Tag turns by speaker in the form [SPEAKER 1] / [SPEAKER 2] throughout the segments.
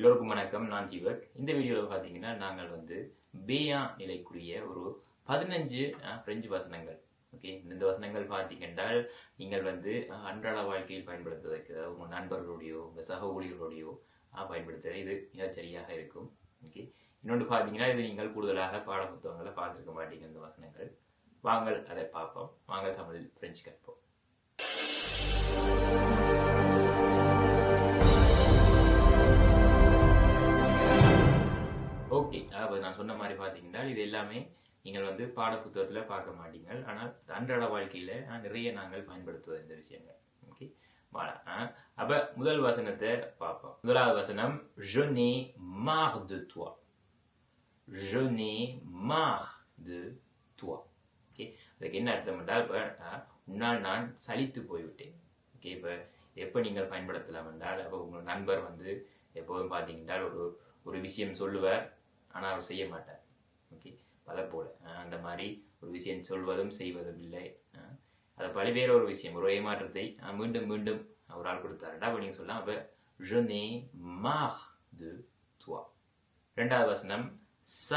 [SPEAKER 1] எல்லோருக்கும் வணக்கம் நான் தீபக். இந்த வீடியோவில் பார்த்தீங்கன்னா நாங்கள் வந்து பேயா நிலைக்குரிய ஒரு பதினஞ்சு பிரெஞ்சு வசனங்கள். ஓகே இந்த வசனங்கள் பார்த்தீங்கன்றால் நீங்கள் வந்து அன்றாட வாழ்க்கையில் பயன்படுத்துவதற்கு அதாவது உங்கள் நண்பர்களுடையோ உங்கள் சக ஊழியர்களுடையோ அஹ், பயன்படுத்த இது மிகச் சரியாக இருக்கும். ஓகே இன்னொன்று பார்த்தீங்கன்னா இது நீங்கள் கூடுதலாக பாட புத்தகங்களை பார்த்துருக்க மாட்டீங்க இந்த வசனங்கள். வாங்கள் அதை பார்ப்போம். வாங்கள் தமிழில் பிரெஞ்சு கற்போம். ஓகே. அதாவது நான் சொன்ன மாதிரி பார்த்தீங்கன்னா இது எல்லாமே நீங்கள் வந்து பாட புத்தகத்தில் பார்க்க மாட்டீங்க ஆனால் அன்றாட வாழ்க்கையில் நிறைய நாங்கள் பயன்படுத்துவோம் இந்த விஷயங்கள். ஓகே? வாழ அப்போ முதல் வசனத்தை பார்ப்போம். முதலாவது வசனம் je n'ai து துவா toi. Je து துவா ஓகே? அதுக்கு என்ன அர்த்தம் என்றால் இப்போ உன்னால் நான் சலித்து போய்விட்டேன். ஓகே? இப்போ எப்போ நீங்கள் பயன்படுத்தலாம் என்றால் அப்போ உங்கள் நண்பர் வந்து எப்போதும் பார்த்தீங்கன்னா ஒரு ஒரு விஷயம் சொல்லுவார். ஆனால் அவர் செய்ய மாட்டார். ஓகே பல போல. அஹ் அந்த மாதிரி ஒரு விஷயம் சொல்வதும் செய்வதும் இல்லை. அஹ் அது பல்வேறு ஒரு விஷயம். ஒரு ஏமாற்றத்தை மீண்டும் மீண்டும் ஒரு ஆள் கொடுத்தாருடா அப்படின்னு சொல்லலாம் அப்போ je n'ai ரெண்டாவது வசனம் ச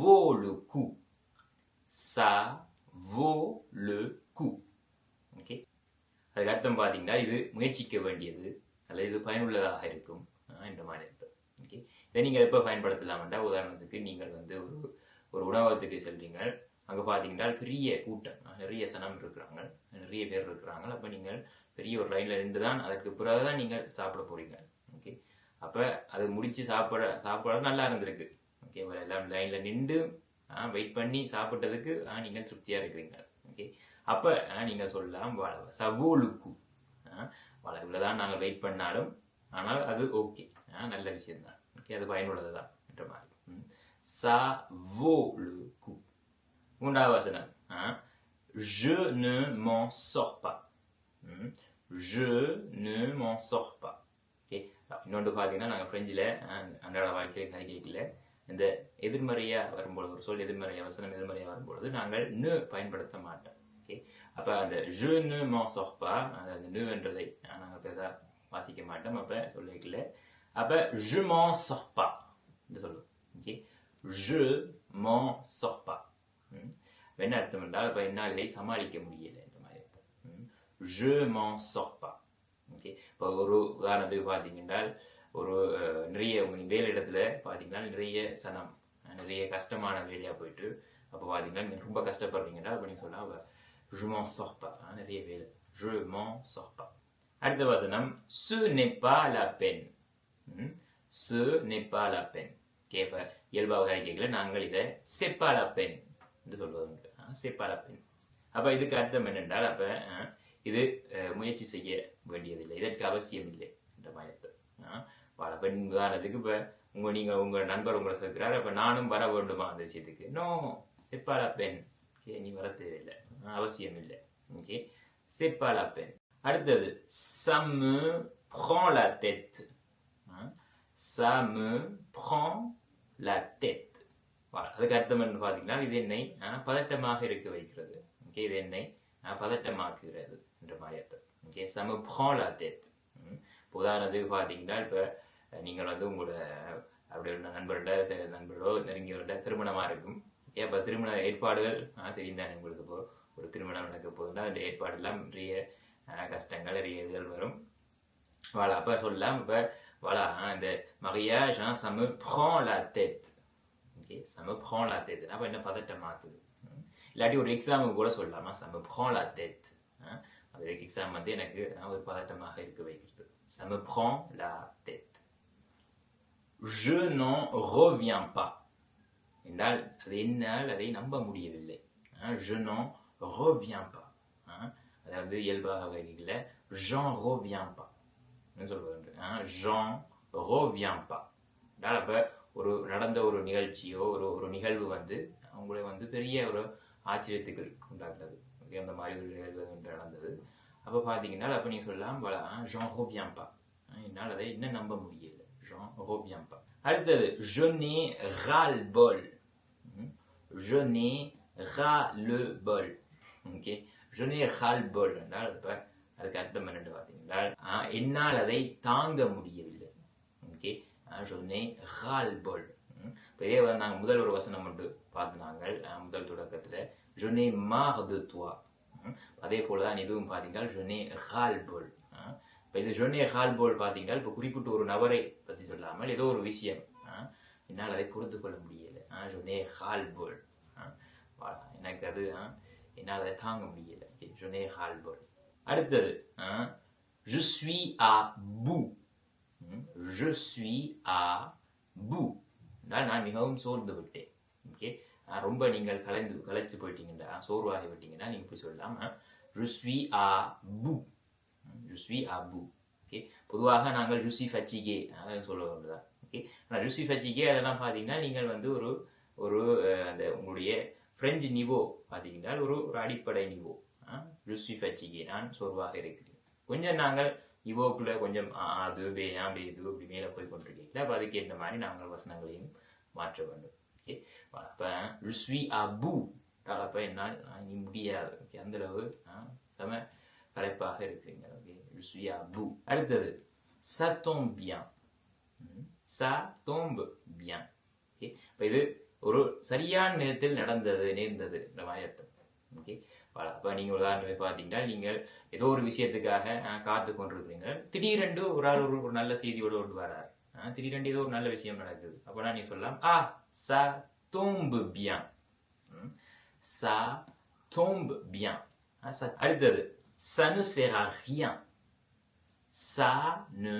[SPEAKER 1] வோ லு கு ça வோ லு கு ஓகே அதுக்கு அர்த்தம் பார்த்தீங்கன்னா இது முயற்சிக்க வேண்டியது அல்லது இது பயனுள்ளதாக இருக்கும் என்ற மாதிரி இதை நீங்கள் எப்போ பயன்படுத்தலாம்டா உதாரணத்துக்கு நீங்கள் வந்து ஒரு ஒரு உணவகத்துக்கு செல்றீங்க அங்கே பார்த்தீங்கன்னா பெரிய கூட்டம் நிறைய சனம் இருக்கிறாங்க நிறைய பேர் இருக்கிறாங்க. அப்போ நீங்கள் பெரிய ஒரு லைனில் நின்று தான் அதற்கு பிறகு தான் நீங்கள் சாப்பிட போறீங்க. ஓகே அப்போ அது முடிச்சு சாப்பிட சாப்பிட நல்லா இருந்திருக்கு. ஓகே எல்லாம் லைனில் நின்று வெயிட் பண்ணி சாப்பிட்டதுக்கு நீங்கள் திருப்தியாக இருக்கிறீங்க. ஓகே அப்போ நீங்கள் சொல்லலாம் வாழ சவோலுக்கு வாழ இவ்வளோதான் நாங்கள் வெயிட் பண்ணாலும் ஆனால் அது ஓகே நல்ல விஷயம்தான். ஓகே அது பயனுள்ளது தான் என்ற மாதிரி. ம். வோ லு கு. மூன்றாவது வசனம். ஆ, je ne m'en sors pas. ம். je ne m'en sors pas. Okay இன்னொன்று பார்த்தீங்கன்னா நாங்கள் ஃப்ரெஞ்சில் அன்றாட வாழ்க்கையில் கை கேட்கல. இந்த எதிர்மறையாக வரும்பொழுது ஒரு சொல் எதிர்மறையாக வசனம் எதிர்மறையாக வரும்பொழுது நாங்கள் நு பயன்படுத்த மாட்டோம். ஓகே அப்போ அந்த ஜு நு m'en sors அந்த நுன்றதை நாங்கள் எதாவது வாசிக்க மாட்டோம். அப்போ சொல்லிக்கல அப்போ je m'en sors pas. Désolé. Okay. Okay je m'en sors pas. ம். என்ன அர்த்தம் என்றால் அப்போ என்னால் சமாளிக்க முடியல இந்த மாதிரி அர்த்தம் ம். je m'en sors pas. Okay இப்போ ஒரு உதாரணத்துக்கு பார்த்தீங்கன்னா ஒரு நிறைய உங்க வேலை இடத்துல பார்த்தீங்கன்னா நிறைய சனம் நிறைய கஷ்டமான வேலையாக போயிட்டு அப்போ பார்த்தீங்கன்னா நீங்கள் ரொம்ப கஷ்டப்படுறீங்கன்னா அப்படி சொல்லலாம் அப்ப, சொப்பா நிறைய வேலை je m'en sors அடுத்த வசனம் சு நெப்பா pas. பெண் ம். ce n'est pas la peine இயல்பாக கேட்கல நாங்கள் இதை c'est la peine என்று சொல்வது உண்டு அஹ், c'est la peine அப்ப இதுக்கு அர்த்தம் என்னென்றால் அப்ப இது முயற்சி செய்ய வேண்டியதில்லை. இதற்கு அவசியம் இல்லை என்ற மாதிரி பல பெண் உதாரணத்துக்கு இப்ப உங்க நீங்க உங்க நண்பர் உங்களை கேட்கிறாரு அப்ப நானும் வர வேண்டுமா அந்த விஷயத்துக்கு? நோ செப்பாலா பெண். ஓகே நீ வர தேவையில்லை. அவசியம் இல்லை ஓகே செப்பாலா பெண். அடுத்தது சம்மு me prend ça me prend la tête voilà அதுக்கு அர்த்தம் என்ன பார்த்தீங்கன்னா இது என்னை பதட்டமாக இருக்க வைக்கிறது. ஓகே இது என்னை பதட்டமாக்குகிறது என்ற மாதிரி அர்த்தம். ஓகே சம prend la tête உதாரணத்துக்கு பார்த்தீங்கன்னா இப்போ நீங்கள் வந்து உங்களோட அப்படி ஒரு நண்பர்கிட்ட நண்பர்களோ நெருங்கியவர்கிட்ட திருமணமாக இருக்கும். ஏன் இப்போ திருமண ஏற்பாடுகள் தெரியும் தானே உங்களுக்கு இப்போ ஒரு திருமணம் நடக்க போகுதுன்னா அந்த ஏற்பாடெல்லாம் நிறைய கஷ்டங்கள் நிறைய இதுகள் வரும். வாழ அப்போ சொல்லலாம் இப்போ voilà இந்த mariage hein, ça me prend la tête okay ça me prend la tête அப்போ என்ன பதட்டமாக்குது ம். இல்லாட்டி ஒரு எக்ஸாமுக்கு கூட சொல்லலாமா ça me prend la tête hein. அது எக்ஸாம் வந்து எனக்கு அஹ், ஒரு பதட்டமாக இருக்க வைக்கிறது ça me prend la tête je n'en reviens pas என்றால் அது என்னால் அதை நம்ப முடியவில்லை hein, je n'en reviens pas hein. அதாவது இயல்பாக வகையில் j'en reviens pas என்ன சொல்வது j'en reviens pas. அதனால் அப்போ ஒரு நடந்த ஒரு நிகழ்ச்சியோ ஒரு ஒரு நிகழ்வு வந்து அவங்களை வந்து பெரிய ஒரு ஆச்சரியத்துக்கு உண்டாக்குறது ஓகே அந்த மாதிரி ஒரு நிகழ்வு வந்து நடந்தது. அப்போ பார்த்தீங்கன்னா அப்போ நீங்கள் சொல்லலாம் வள hein, ஹோபியாம்பா என்னால் அதை இன்னும் நம்ப முடியல. J'en ஹோபியாம்பா அடுத்தது je n'ai ras le bol. லு je ஓகே je ஹால் ras என்றால் இப்போ அதுக்கு அர்த்தம் என்னன்னு பார்த்தீங்கன்னா என்னால் அதை தாங்க முடியவில்லை. ஓகே ஜொனே ஹால் போல் இப்போ இதே நாங்கள் முதல் ஒரு வசனம் உண்டு பார்த்து நாங்கள் முதல் தொடக்கத்தில் ஜொனே மாஹதுத்வா. அதே போல தான் இதுவும் பார்த்தீங்கன்னா ஜொனே ஹால் போல் இப்போ இது ஜொனே ஹால் போல் பார்த்தீங்கன்னா இப்போ குறிப்பிட்ட ஒரு நபரை பற்றி சொல்லாமல் ஏதோ ஒரு விஷயம் என்னால் அதை பொறுத்து கொள்ள முடியல. ஜொனே ஹால் போல் எனக்கு அது என்னால் அதை தாங்க முடியலை. ஜொனே ஹால் போல் அடுத்தது je suis à bout. je suis à bout. என்றால் நான் மிகவும் சோர்ந்து விட்டேன். ஓகே? ரொம்ப நீங்கள் கலைந்து கலைத்து போயிட்டீங்கன்னா சோர்வாகி விட்டீங்கன்னா நீங்கள் இப்படி சொல்லலாம் je suis à bout. je suis à bout. Okay? பொதுவாக நாங்கள் ருசி ஃபச்சிகே சொல்ல தான் ஓகே? ஆனால் ருசி ஃபச்சிகே அதெல்லாம் பார்த்தீங்கன்னா நீங்கள் வந்து ஒரு ஒரு அந்த உங்களுடைய ஃப்ரெஞ்சு நிவோ பார்த்தீங்கன்னா ஒரு ஒரு அடிப்படை நிவோ ஜுசி ஃபச்சிகே நான் சோர்வாக இருக்கிறேன் கொஞ்சம் நாங்கள் இவோக்குள்ள கொஞ்சம் அது பேயாம் ஆ பே இது இப்படி மேலே போய் கொண்டிருக்கீங்களா? அப்போ அதுக்கு ஏற்ற மாதிரி நாங்கள் வசனங்களையும் மாற்ற வேண்டும். ஓகே அப்போ ருஸ்வி அபு அப்போ என்னால் நீ முடியாது. ஓகே அந்தளவு செம கலைப்பாக இருக்கிறீங்க. ஓகே ருஸ்வி அபு அடுத்தது ச tombe ச தோம்பு பியான் ஓகே இப்போ இது ஒரு சரியான நேரத்தில் நடந்தது நேர்ந்தது இந்த மாதிரி அர்த்தம். ஓகே இப்போ நீங்கள் உதாரணத்தை பார்த்தீங்கன்னா நீங்கள் ஏதோ ஒரு விஷயத்துக்காக காத்து கொண்டிருக்கிறீங்க திடீரென்று ஒரு ஆள் ஒரு ஒரு நல்ல செய்தியோடு கொண்டு வரார் திடீரெண்டு ஏதோ ஒரு நல்ல விஷயம் நடக்குது. அப்போனா நீ சொல்லலாம் ஆ சா தோம்பு பியான் ம். தோம்பு பியான் அடுத்தது சனு ne ச நு rien ça ne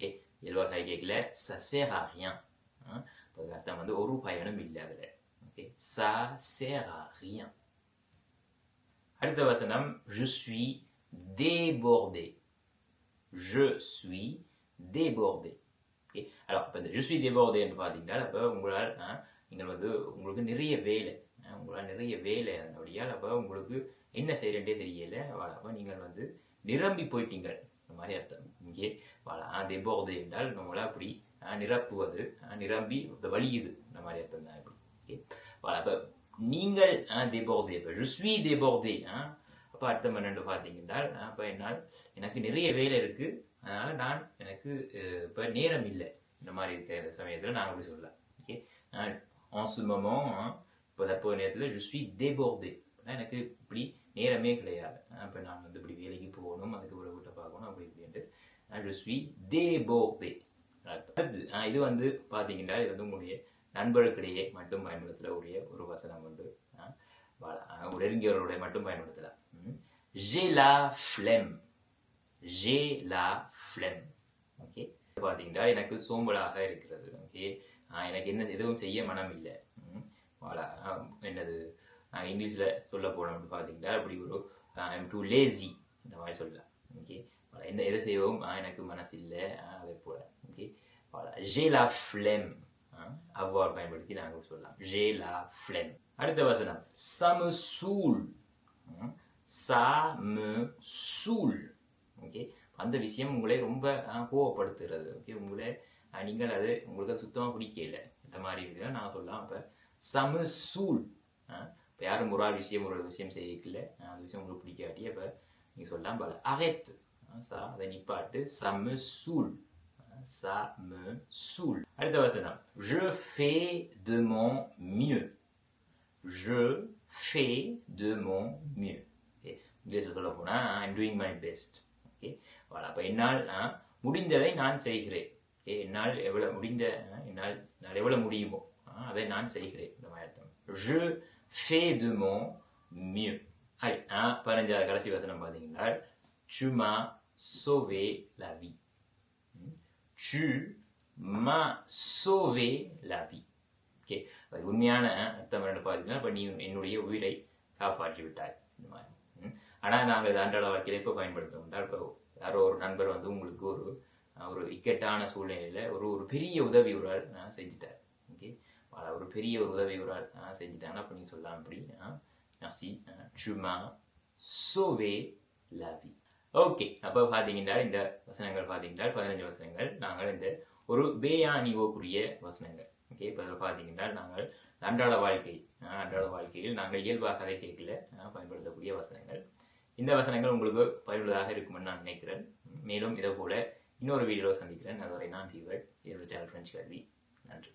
[SPEAKER 1] ஏ எல்வா இயல்பாக கேட்கல ச sert à rien அர்த்தம் வந்து ஒரு பயனும் இல்லை அதில். Ça sert à rien. அடுத்த வசனம் je suis débordé. Je suis débordé. Okay alors இப்போ இந்த je suis débordé என்று பார்த்தீங்கன்னா அப்போ உங்களால் நீங்கள் வந்து உங்களுக்கு நிறைய வேலை உங்களால் நிறைய வேலை அதனுடையால் அப்போ உங்களுக்கு என்ன செய்யறேன்டே தெரியல அப்போ நீங்கள் வந்து நிரம்பி போயிட்டீங்க இந்த மாதிரி அர்த்தம் இங்கே வாழா débordé என்றால் நம்மளை அப்படி நிரப்புவது நிரம்பி இந்த வலியுது இந்த மாதிரி அர்த்தம் தான் இப்படி ஓகே Voilà, அப்போ நீங்கள் débordé இப்போ je suis débordé ஆ அப்போ அர்த்தம் என்னென்று பார்த்தீங்கன்னா அப்போ என்னால் எனக்கு நிறைய வேலை இருக்கு. அதனால நான் எனக்கு இப்போ நேரம் இல்லை. இந்த மாதிரி இருக்கிற சமயத்தில் நான் அப்படி சொல்லலாம் ஓகே en ce moment இப்போ தற்போது நேரத்தில் je suis débordé. எனக்கு இப்படி நேரமே கிடையாது. இப்போ நான் வந்து இப்படி வேலைக்கு போகணும் அதுக்கு ஒரு வீட்டை பார்க்கணும் அப்படி இப்படின்ட்டு அஹ், je suis débordé. இது வந்து பார்த்தீங்கன்னா இது வந்து உங்களுடைய நண்பர்களுக்கிடையே மட்டும் பயன்படுத்தக்கூடிய ஒரு வசனம் உண்டு. நெருங்கியவர்களுடைய மட்டும் பயன்படுத்தலாம் ம். La flame J la flame okay பார்த்தீங்கன்னா எனக்கு சோம்பலாக இருக்கிறது. ஓகே எனக்கு என்ன எதுவும் செய்ய மனம் இல்லை. வாழா என்னது? இங்கிலீஷில் சொல்ல போனோம்னு பார்த்தீங்கன்னா அப்படி ஒரு ஐம் டூ லேசி இந்த மாதிரி சொல்லலாம். ஓகே என்ன எதை செய்வோம் எனக்கு மனசு இல்லை அதை அதே போல. ஓகே வாழா j'ai லா ஃப்ளெம் அவ்வாறு பயன்படுத்தி நாங்கள் சொல்லலாம். ஜேலா la அடுத்த வசனம். சமு சூல் saoule ம். ça ஓகே அந்த விஷயம் உங்களை ரொம்ப கோவப்படுத்துகிறது ஓகே உங்களை நீங்கள் அது உங்களுக்கு சுத்தமாக பிடிக்கல. இந்த மாதிரி இருக்குதுன்னா நான் சொல்லலாம். இப்போ சம சூழ் இப்போ யாரும் ஒரு ஆள் விஷயம் ஒரு விஷயம் செய்யல அந்த விஷயம் உங்களுக்கு பிடிக்காட்டி அப்போ நீங்கள் சொல்லலாம் பல. அகத் சா அதை நிப்பாட்டு. சம சூல் சா me saoule. அடுத்த வசனம் je fais de mon mieux. Je fais de mon mieux. Okay இங்கிலீஷில் சொல்ல போனால் I'm doing my best okay வாழ அப்போ என்னால் ஆ, முடிந்ததை நான் செய்கிறேன். ஓகே என்னால் எவ்வளோ முடிந்த ஆ, என்னால் என்னால் எவ்வளோ முடியுமோ ஆ, அதை நான் செய்கிறேன். இந்த மாதிரி அர்த்தம். Je fais de mon mieux. ஐ ஆ பதினஞ்சாவது கடைசி வசனம் பார்த்தீங்கன்னா tu m'as sauvé la vie. ம். Tu m'as sauvé la vie. Okay உண்மையான அர்த்தம் என்னன்னு பார்த்தீங்கன்னா இப்போ நீ என்னுடைய உயிரை காப்பாற்றி விட்டாய். இந்த மாதிரி. ம். ஆனால் நாங்கள் இது அன்றாட வாழ்க்கையில் இப்போ பயன்படுத்தோம் இப்போ யாரோ ஒரு நண்பர் வந்து உங்களுக்கு ஒரு ஒரு இக்கட்டான சூழ்நிலையில் ஒரு ஒரு பெரிய உதவி ஒரு ஆள் நான் செஞ்சுட்டார். ஓகே ஒரு பெரிய ஒரு உதவி ஒரு ஆள் நான் செஞ்சுட்டாங்கன்னா அப்போ சொல்லலாம் அப்படி merci அஹ், tu m'as sauvé ஓகே அப்போ பார்த்தீங்கன்னா இந்த வசனங்கள் பார்த்தீங்கன்னா பதினஞ்சு வசனங்கள். நாங்கள் இந்த ஒரு பேயானிவோக்குரிய வசனங்கள். ஓகே இப்போ அதில் பார்த்தீங்கன்னா நாங்கள் அன்றாட வாழ்க்கை அன்றாட வாழ்க்கையில் நாங்கள் இயல்பாக கதை கேட்கல பயன்படுத்தக்கூடிய வசனங்கள். இந்த வசனங்கள் உங்களுக்கு பயனுள்ளதாக இருக்கும்னு நான் நினைக்கிறேன். மேலும் இதை போல இன்னொரு வீடியோவில் சந்திக்கிறேன். அதுவரை நான் தீவர் என்னோட சேனல் ஃப்ரெண்ட்ஸ் கல்வி நன்றி.